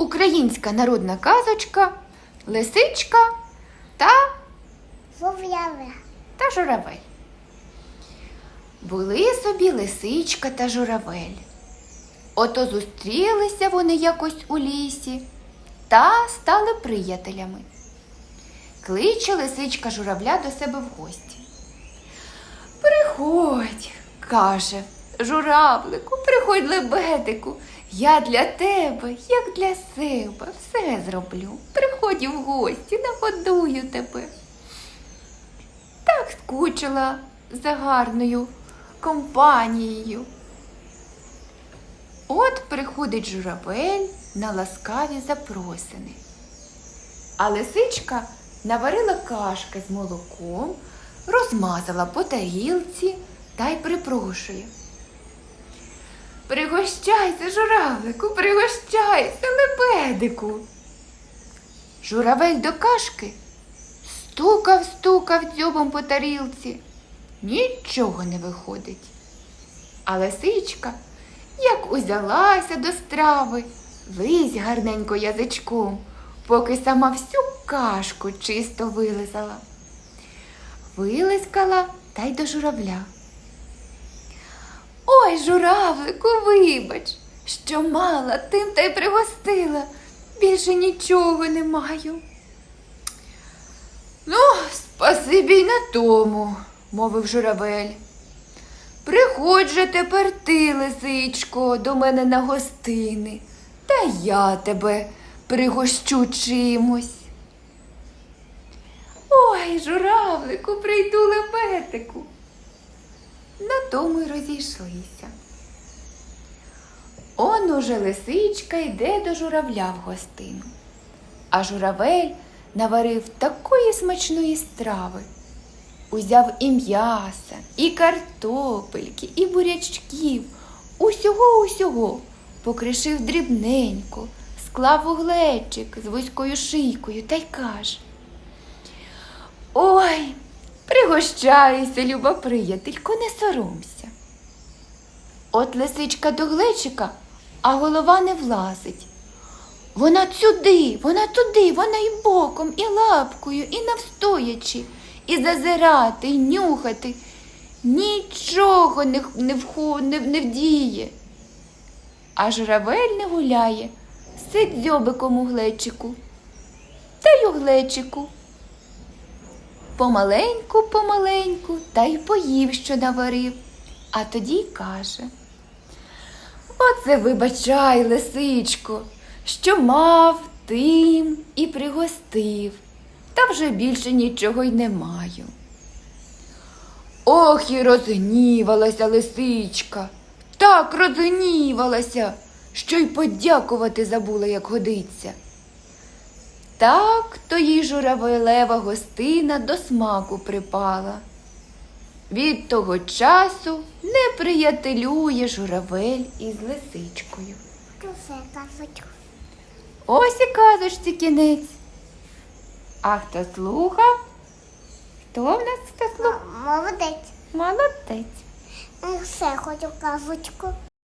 Українська народна казочка, лисичка та, Вов'яве. та журавель. Були собі лисичка та журавель. Ото зустрілися вони якось у лісі та стали приятелями. Кличе лисичка журавля до себе в гості. Приходь, каже журавлику, приходь лебедику. Я для тебе, як для себе, все зроблю. Приходь в гості, нагодую тебе. Так скучила за гарною компанією. От приходить журавель на ласкаві запросини. А лисичка наварила кашки з молоком, розмазала по тарілці та й припрошує. Пригощайся, журавлику, пригощайся, лебедику. Журавель до кашки стукав, стукав дзьобом по тарілці. Нічого не виходить. А лисичка, як узялася до страви, лизь гарненько язичком, поки сама всю кашку чисто вилизала. Вилискала та й до журавля. Ой, журавлику, вибач, що мала, тим та й пригостила. Більше нічого не маю. Ну, спасибі й на тому, мовив журавель. Приходь же тепер ти, лисичко, до мене на гостини, та я тебе пригощу чимось. Ой, журавлику, прийду лебедику. На тому й розійшлися. Он уже лисичка йде до журавля в гостину. А журавель наварив такої смачної страви. Узяв і м'яса, і картопельки, і бурячків, усього усього, покришив дрібненько, склав у глечик з вузькою шийкою та й каже. Ой, пригощайся, люба приятелько, не соромся. От лисичка до глечика, а голова не влазить. Вона сюди, вона туди, вона і боком, і лапкою, і навстоячи, і зазирати, і нюхати. Нічого не, не, вхо- не, не вдіє. А журавель не гуляє, сидь дзьобиком у глечику. Та й у глечику. Помаленьку, помаленьку, та й поїв, що наварив, а тоді й каже. Оце вибачай, лисичко, що мав тим і пригостив, та вже більше нічого й не маю. Ох, і розгнівалася лисичка, так розгнівалася, що й подякувати забула, як годиться. Так то їй журавелева гостина до смаку припала. Від того часу не приятелює журавель із лисичкою. Ось і казочці кінець. А хто слухав? Хто в нас хто слухав? Молодець. Молодець. Все хочу казочку.